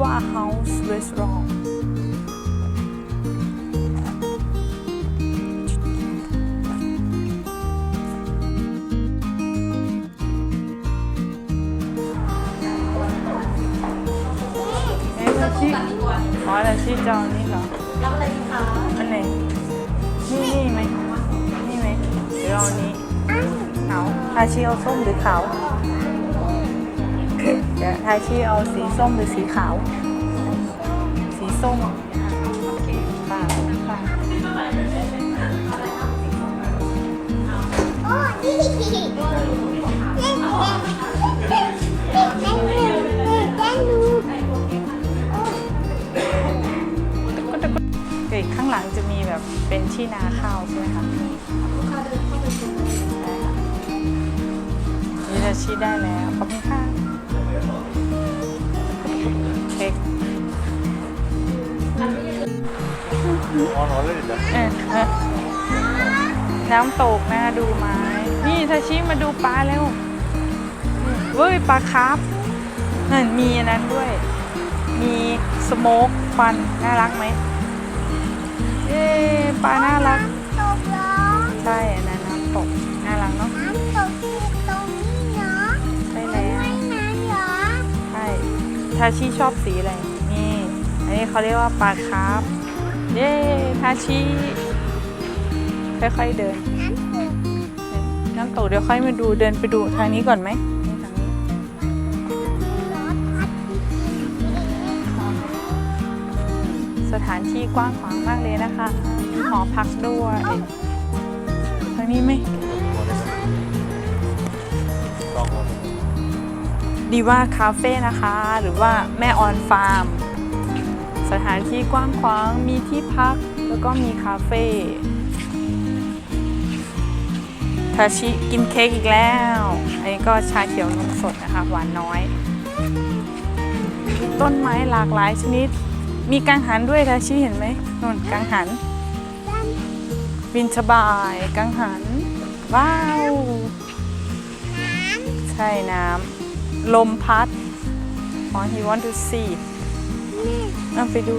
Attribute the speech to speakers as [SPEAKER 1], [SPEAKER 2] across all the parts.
[SPEAKER 1] ว่าเฮาส์รีสอร์ทเอ๊ะเราชี้อ๋อเราชี้จองนี่เหรอ
[SPEAKER 2] รับอะไรดีคะ
[SPEAKER 1] อันไหนนี่นี่ไหมนี่ไหมหรือเอาอันนี้ ขาวทาชีเอาส้มหรือขาว เดี๋ยวทาชีเอาสีส้มหรือสีขาว สีส้มค่ะค่ะ
[SPEAKER 2] โอ้ดีเล่นเล่นเล่นเล่นเล่นเล่นดู
[SPEAKER 1] ก็จะเกิดข้างหลังจะมีแบบเป็นที่นาข้าวใช่ไหมคะนี่จะชี้ได้แล้วขอบคุณ
[SPEAKER 3] On already done.
[SPEAKER 1] เออเออน้ำตกนะดูไม้นี่ทาชิมาดูปลาเร็วเว้ยปลาคาร์ฟนั่นมีอันนั้นด้วย มีสโมกควันน่ารักไหมเย้ปลาน่ารัก
[SPEAKER 2] ตกเหรอ
[SPEAKER 1] ใช่อันนั้นน้ำตกน่ารักเนาะ
[SPEAKER 2] น้ำตกที่ตรงนี้เนาะ
[SPEAKER 1] ใช่แล้ว
[SPEAKER 2] ไม่นานเหรอ
[SPEAKER 1] ใช่ทาชิชอบสีอะไรนี่อันนี้เขาเรียกว่าปลาคาร์ฟ เย้ทาชิค่อยๆเดิน
[SPEAKER 2] น้ำตก
[SPEAKER 1] น้ำตกเดี๋ยวค่อยมาดูเดินไปดูทางนี้ก่อนไหมนี่ทางนี้สถานที่กว้างขวางมากเลยนะคะ มีหอพักด้วยทางนี้ไหมดีว่าคาเฟ่นะคะ หรือว่าแม่ออนฟาร์ม สถานที่กว้างขวาง มีที่พัก แล้วก็มีคาเฟ่ทาชิกินเค้กอีกแล้ว อันนี้ก็ชาเขียวนมสดนะคะ หวานน้อย ต้นไม้หลากหลายชนิด มีกังหันด้วยทาชิเห็นไหมนู่นกังหันวินชบาย กังหัน ว้าว ใช่น้ำ ลมพัดอ๋อ he want to see เอาไปดู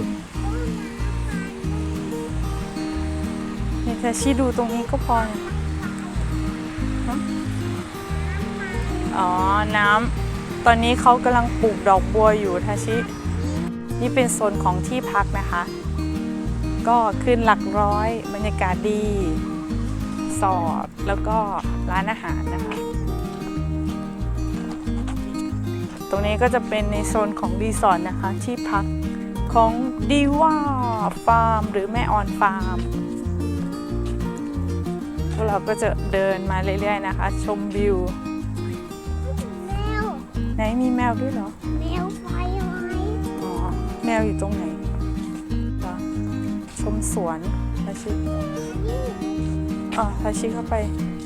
[SPEAKER 1] เนี่ยแค่ชี้ดูตรงนี้ก็พอเนี่ยฮะอ๋อ น้ำ ตอนนี้เขากำลังปลูกดอกบัวอยู่ทาชิ นี่เป็นโซนของที่พักนะคะ ก็ขึ้นหลักร้อย บรรยากาศดี สอด แล้วก็ร้านอาหารนะคะ ตรงนี้ก็จะเป็นในโซนของรีสอร์ทนะคะ ที่พักของดีว่าฟาร์ม หรือแม่ออนฟาร์มพวกเราก็จะเดินมาเรื่อยๆนะคะ ชมวิว
[SPEAKER 2] แมว
[SPEAKER 1] ไหนมีแมวด้วยเหรอ
[SPEAKER 2] แมวไฟไหม
[SPEAKER 1] อ๋อ แมวอยู่ตรงไหนเหรอชมสวนทาชิอ๋อทาชิเข้าไป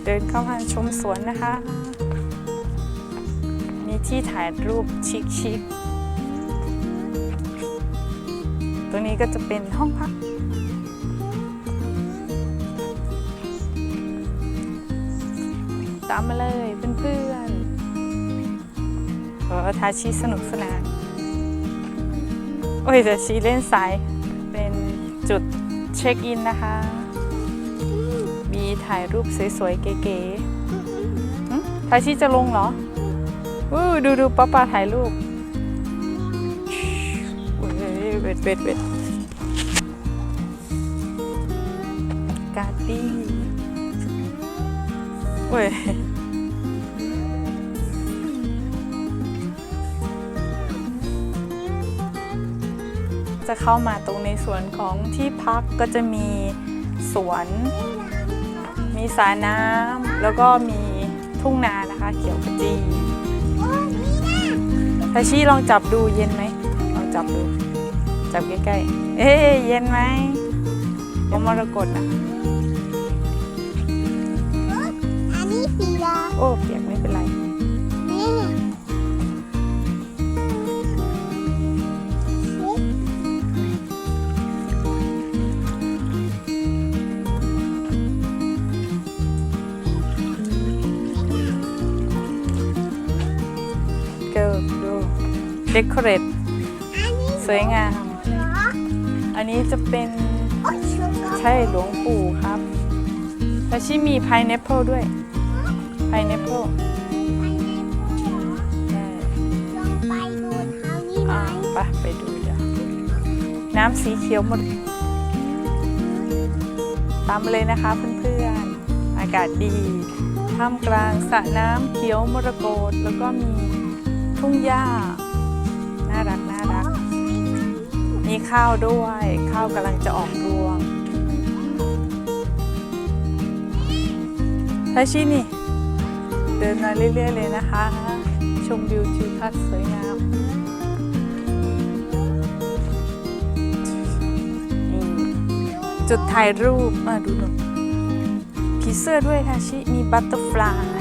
[SPEAKER 1] เดินเข้ามาชมสวนนะคะมี ที่ถ่ายรูปชิคๆตรงนี้ก็จะเป็นห้องพัก ตามมาเลยเพื่อนๆเออทาชิสนุกสนาน โอ้ยแต่ชีเล่นสายเป็นจุดเช็คอินนะคะ มีถ่ายรูปสวยๆเก๋ๆทาชิจะลงเหรอ อู้ดูดูป้าป้าถ่ายรูปเว้ยเบ็ดเบ็ดเบ็ดการ์ดี้เว้ยจะเข้ามาตรงในสวนของที่พักก็จะมีสวน มีสระน้ำแล้วก็มีทุ่งนานะคะ เขียวขจี ทาชิลองจับดูเย็นไหมลองจับดู จับใกล้ๆ เอ๊ะเย็นไหมลมมรกตนะ
[SPEAKER 2] อันนี้สีเหลือง
[SPEAKER 1] โอ้เปียกไม่เป็นไร
[SPEAKER 2] นี่
[SPEAKER 1] ท เดคอเรท
[SPEAKER 2] อันนี้
[SPEAKER 1] สวยงาม
[SPEAKER 2] เหรอ
[SPEAKER 1] อันนี้จะเป็น
[SPEAKER 2] โอ้ยชุดก็
[SPEAKER 1] ใช่หลวงปู่ครับแล้วชิมีพายเนปเปิลด้วยพายเนปเปิล
[SPEAKER 2] ไปในผู้เหรอลองไปดูเท้านี้ไหม
[SPEAKER 1] อ่าไปไปดูเดี๋ยวน้ำสีเขียวหมด ตามมาเลยนะคะเพื่อนๆ อากาศดี ท่ามกลางสระน้ำเขียวมรกตแล้วก็มีทุ่งหญ้าน่า มีข้าวด้วย ข้าวกำลังจะออกรวงทาชินี่เดินมาเรื่อยๆเลยนะคะ ชมวิวทิวทัศน์สวยงามนี่จุดถ่ายรูปมาดูหน่อยผีเสื้อด้วยทาชิมีบัตเตอร์ฟลาย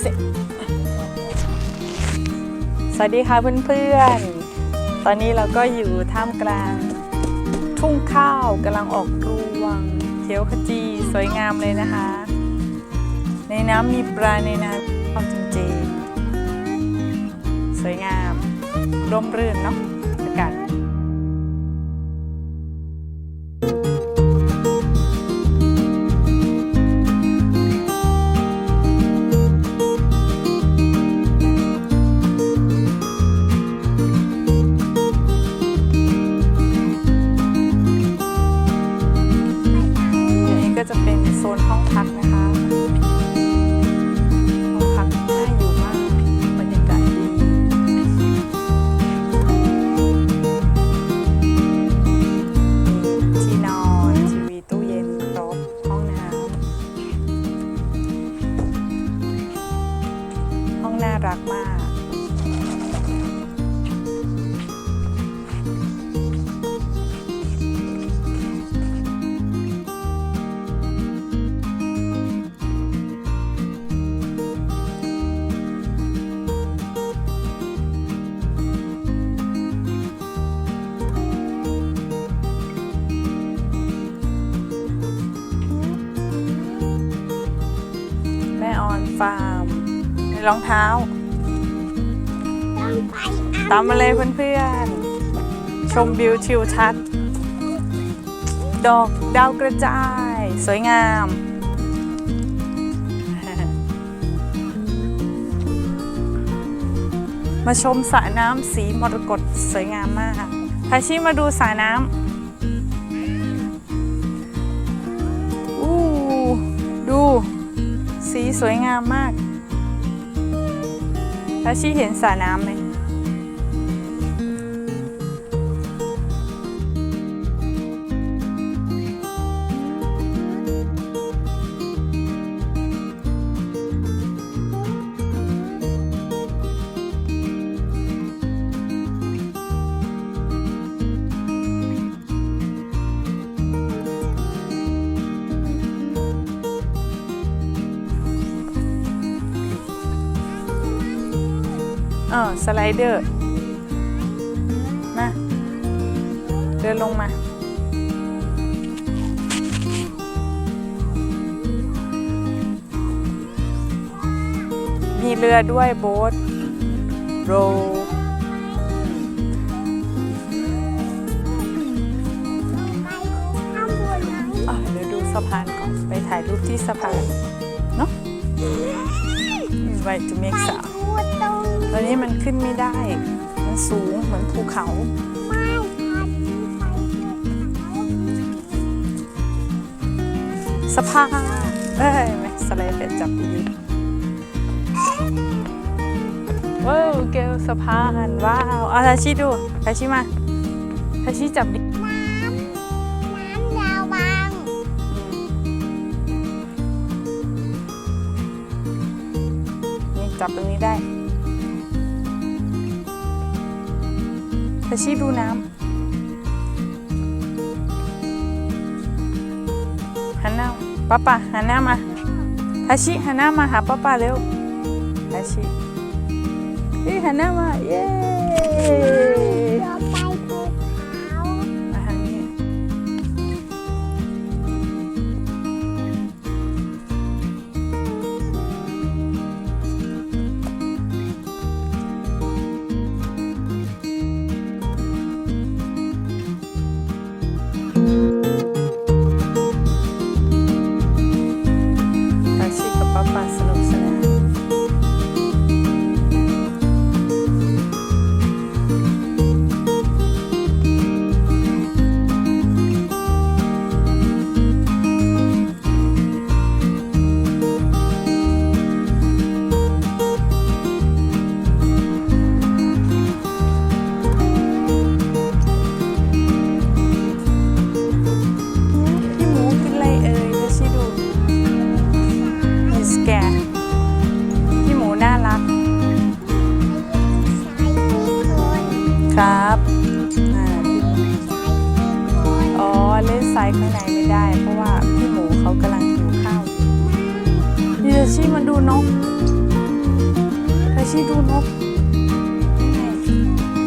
[SPEAKER 1] เส
[SPEAKER 2] ร็จ
[SPEAKER 1] สวัสดีค่ะเพื่อนๆ ตอนนี้เราก็อยู่ท่ามกลาง ทุ่งข้าวกำลังออกรวงเขียวขจีสวยงามเลยนะคะ ในน้ำมีปลาในน้ำความจริงเจนสวยงาม ร่มรื่นเนาะ รักมาก แม่ออนฟาร์มในรองเท้า
[SPEAKER 2] ตา
[SPEAKER 1] มมาเลยเพื่อนๆ ชมวิวทิวทัศน์ ดอกดาวกระจาย สวยงาม มาชมสระน้ำสีมรกตสวยงามมากทาชิมาดูสระน้ำอู้ดู สีสวยงามมากทาชิเห็นสระน้ำไหม ออสไลเดอร์มาเดินลงมามีเรือด้วยโบ๊ทโรว์
[SPEAKER 2] ไปข้างบนไหม
[SPEAKER 1] อะเดี๋ยวดูสะพานก่อน ไปถ่ายรูปที่สะพาน เนาะไว้จะเมก
[SPEAKER 2] ไป
[SPEAKER 1] สาว
[SPEAKER 2] ดู ตรง
[SPEAKER 1] ตอนนี้มันขึ้นไม่ได้ มันสูงเหมือนภูเขาสะพาเอ้ยไม่สไลเดอร์จับดีว้าวเกลสะพานว้าวเอาทาชิดูทาชิมาทาชิจับดิ จับตรงนี้ได้ตะชิดูน้ำหันหน้าป้าป้าหันหน้ามาทาชิหันหน้ามาหาป้าป้าเร็วทาชิเฮ้ยหันหน้ามา เย้ ข้างในไม่ได้ เพราะว่าพี่หมูเขากำลังหิวข้าวนี่เดชี่มาดูนกเดชี่ดูนก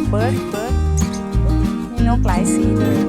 [SPEAKER 1] เบิร์ดเบิร์ดมีนกหลายสีเลย